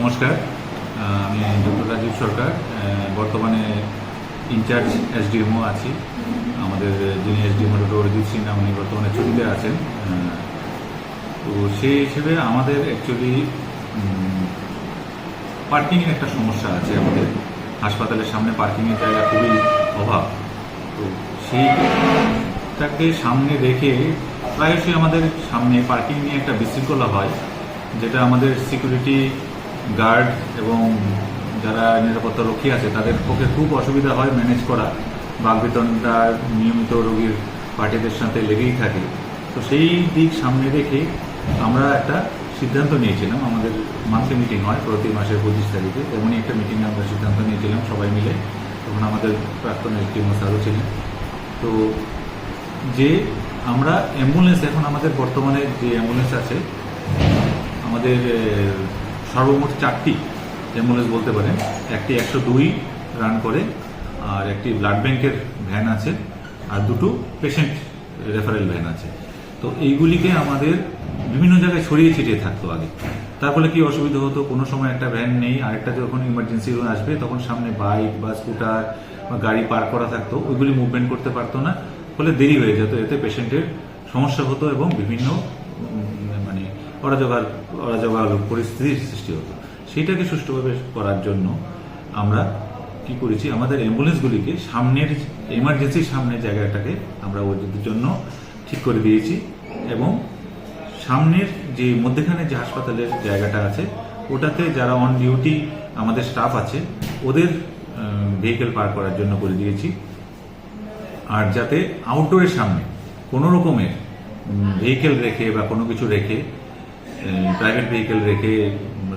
নমস্কার। আমি ডক্টর রাজীব সরকার। বর্তমানে ইনচার্জ এসডিএমও আছি। আমাদের যিনি এসডিএমও ডক্টর অরিজিৎ সিনহা উনি বর্তমানে ছুটিতে আছেন। তো সেই হিসেবে আমাদের অ্যাকচুয়ালি পার্কিংয়ের একটা সমস্যা আছে আমাদের। হাসপাতালের সামনে পার্কিংয়ের জায়গা খুবই অভাব। তো সেইটাকে সামনে রেখে প্রায়শই আমাদের সামনে পার্কিং নিয়ে একটা বিশৃঙ্খলা হয়, যেটা আমাদের সিকিউরিটি গার্ড এবং যারা নিরাপত্তা রক্ষী আছে, তাদের পক্ষে খুব অসুবিধা হয় ম্যানেজ করা। বাগবেতনটা নিয়মিত রোগীর পার্টিদের সাথে লেগেই থাকে। তো সেই দিক সামনে রেখে আমরা একটা সিদ্ধান্ত নিয়েছিলাম, আমাদের মান্থলি মিটিং হয়, প্রতি মাসের পঁচিশ তারিখে। তেমনই একটা মিটিংয়ে আমরা সিদ্ধান্ত নিয়েছিলাম, সবাই মিলে। তখন আমাদের প্রাক্তন এসডিএম স্যারও ছিলেন। তো যে আমরা অ্যাম্বুলেন্স এখন আমাদের বর্তমানে যে অ্যাম্বুলেন্স আছে, আমাদের সর্বমোট চারটি অ্যাম্বুলেন্স বলতে পারেন। একটি একশো দুই রান করে আর একটি ব্লাড ব্যাংকের ভ্যান আছে আর দুটো পেশেন্ট রেফারেল ভ্যান আছে। তো এইগুলিকে আমাদের বিভিন্ন জায়গায় ছড়িয়ে ছিটিয়ে থাকতো আগে। তার ফলে কি অসুবিধা হতো? কোনো সময় একটা ভ্যান নেই, আরেকটা যখন ইমার্জেন্সি আসবে, তখন সামনে বাইক বা স্কুটার বা গাড়ি পার্ক করা থাকতো। ওইগুলি মুভমেন্ট করতে পারতো না, ফলে দেরি হয়ে যেত। এতে পেশেন্টের সমস্যা হতো এবং বিভিন্ন অরাজগার অরাজগার পরিস্থিতির সৃষ্টি হতো। সেটাকে সুষ্ঠুভাবে করার জন্য আমরা কি করেছি, আমাদের অ্যাম্বুলেন্সগুলিকে সামনের, এমার্জেন্সির সামনের জায়গাটাকে আমরা ওদের জন্য ঠিক করে দিয়েছি এবং সামনের যে মধ্যেখানে যে হাসপাতালের জায়গাটা আছে, ওটাতে যারা অন ডিউটি আমাদের স্টাফ আছে, ওদের ভেহিকেল পার করার জন্য করে দিয়েছি। আর যাতে আউটডোরের সামনে কোনো রকমের ভেহিকেল রেখে বা কোনো কিছু রেখে প্রাইভেট ভেহিকেল রেখে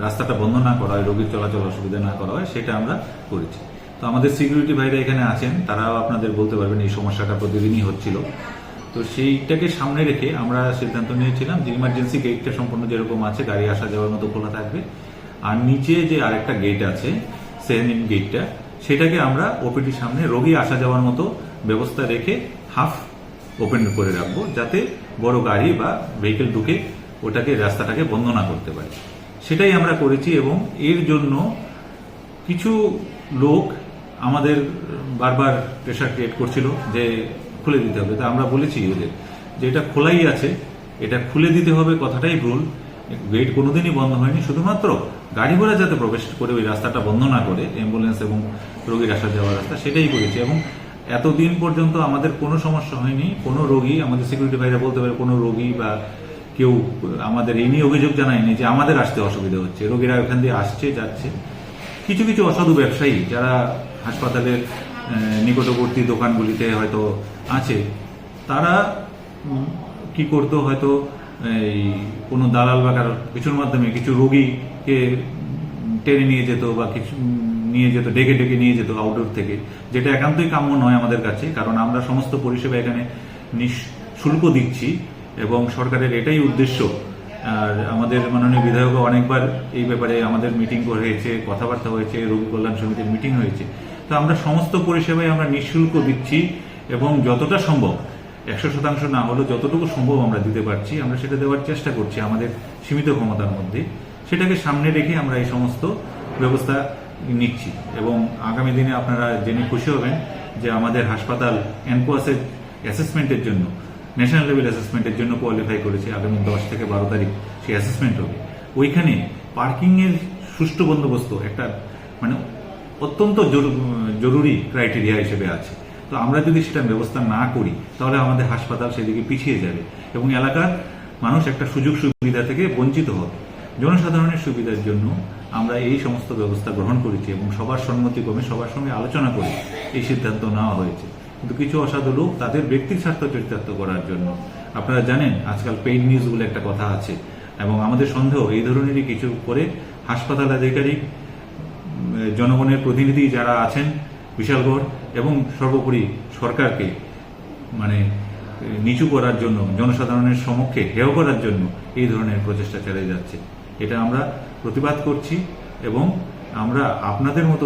রাস্তাটা বন্ধ না করা হয় রোগীর চলাচল অসুবিধা না করা হয়, সেটা আমরা করেছি। তো আমাদের সিকিউরিটি ভাইরা এখানে আছেন, তারাও আপনাদের বলতে পারবেন এই সমস্যাটা প্রতিদিনই হচ্ছিল। তো সেইটাকে সামনে রেখে আমরা সিদ্ধান্ত নিয়েছিলাম যে ইমার্জেন্সি গেটটা সম্পূর্ণ যেরকম আছে, গাড়ি আসা যাওয়ার মতো খোলা থাকবে। আর নিচে যে আরেকটা গেট আছে সেভেন গেটটা সেটাকে আমরা ওপিডির সামনে রোগী আসা যাওয়ার মতো ব্যবস্থা রেখে হাফ ওপেন করে রাখব, যাতে বড় গাড়ি বা ভেহিকেল ঢুকে ওটাকে, রাস্তাটাকে বন্ধ না করতে পারে। সেটাই আমরা করেছি এবং এর জন্য কিছু লোক আমাদের বারবার প্রেশার ক্রিয়েট করছিল যে খুলে দিতে হবে। তা আমরা বলেছি ওদের যে এটা খোলাই আছে, এটা খুলে দিতে হবে, কথাটাই ভুল। গেট কোনোদিনই বন্ধ হয়নি। শুধুমাত্র গাড়ি ঘোড়া যাতে প্রবেশ করে, ওই রাস্তাটা বন্ধ না করে অ্যাম্বুলেন্স এবং রোগীর আসা যাওয়ার রাস্তা, সেটাই করেছি এবং এতদিন পর্যন্ত আমাদের কোনো সমস্যা হয়নি। কোনো রোগী, আমাদের সিকিউরিটি ভাইরা বলতে পারে কোনো রোগী বা কেউ, আমাদের এই নিয়ে অভিযোগ জানায়নি যে আমাদের আসতে অসুবিধা হচ্ছে। রোগীরা ওখান দিয়ে আসছে, যাচ্ছে। কিছু কিছু অসাধু ব্যবসায়ী যারা হাসপাতালের নিকটবর্তী দোকানগুলিতে হয়তো আছে, তারা কি করতো হয়তো, এই, কোনো দালাল বা কারোর কিছুর মাধ্যমে কিছু রোগীকে টেনে নিয়ে যেত বা কিছু নিয়ে যেত, ডেকে ডেকে নিয়ে যেত আউটডোর থেকে। যেটা একান্তই কাম্য নয় আমাদের কাছে, কারণ আমরা সমস্ত পরিষেবা এখানে নিঃশুল্ক দিচ্ছি। এবং সরকারের এটাই উদ্দেশ্য। আর আমাদের মাননীয় বিধায়ক অনেকবার এই ব্যাপারে আমাদের মিটিং হয়েছে কথাবার্তা হয়েছে, রোগী কল্যাণ সমিতির মিটিং হয়েছে। তো আমরা সমস্ত পরিষেবাই আমরা নিঃশুল্ক দিচ্ছি এবং যতটা সম্ভব, একশো শতাংশ না হলেও যতটুকু সম্ভব আমরা দিতে পারছি, আমরা সেটা দেওয়ার চেষ্টা করছি আমাদের সীমিত ক্ষমতার মধ্যে। সেটাকে সামনে রেখে আমরা এই সমস্ত ব্যবস্থা নিচ্ছি এবং আগামী দিনে আপনারা জেনে খুশি হবেন যে আমাদের হাসপাতাল এনকোয়াসের অ্যাসেসমেন্টের জন্য ন্যাশনাল লেভেল অ্যাসেসমেন্টের জন্য কোয়ালিফাই করেছে আগামী দশ থেকে বারো তারিখ সেই অ্যাসেসমেন্ট হবে। ওইখানে পার্কিংয়ের সুষ্ঠু বন্দোবস্ত একটা মানে অত্যন্ত জরু- জরুরি ক্রাইটেরিয়া হিসেবে আছে। তো আমরা যদি সেটা ব্যবস্থা না করি, তাহলে আমাদের হাসপাতাল সেদিকে পিছিয়ে যাবে এবং এলাকার মানুষ একটা সুযোগ সুবিধা থেকে বঞ্চিত হবে। জনসাধারণের সুবিধার জন্য আমরা এই সমস্ত ব্যবস্থা গ্রহণ করেছি এবং সবার সম্মতিক্রমে সবার সঙ্গে আলোচনা করে এই সিদ্ধান্ত নেওয়া হয়েছে। কিন্তু কিছু অসাধু লোক তাদের ব্যক্তির স্বার্থ চরিতার্থ করার জন্য। আপনারা জানেন, আজকাল পেইড নিউজ বলে একটা কথা আছে। এবং আমাদের সন্দেহ, এই ধরনেরই কিছু করে হাসপাতাল আধিকারিক জনগণের প্রতিনিধি যারা আছেন, বিশালগড়, এবং সর্বোপরি সরকারকে মানে নিচু করার জন্য, জনসাধারণের সমক্ষে হেয় করার জন্য এই ধরনের প্রচেষ্টা চালিয়ে যাচ্ছে। এটা আমরা প্রতিবাদ করছি এবং আমরা আপনাদের মতো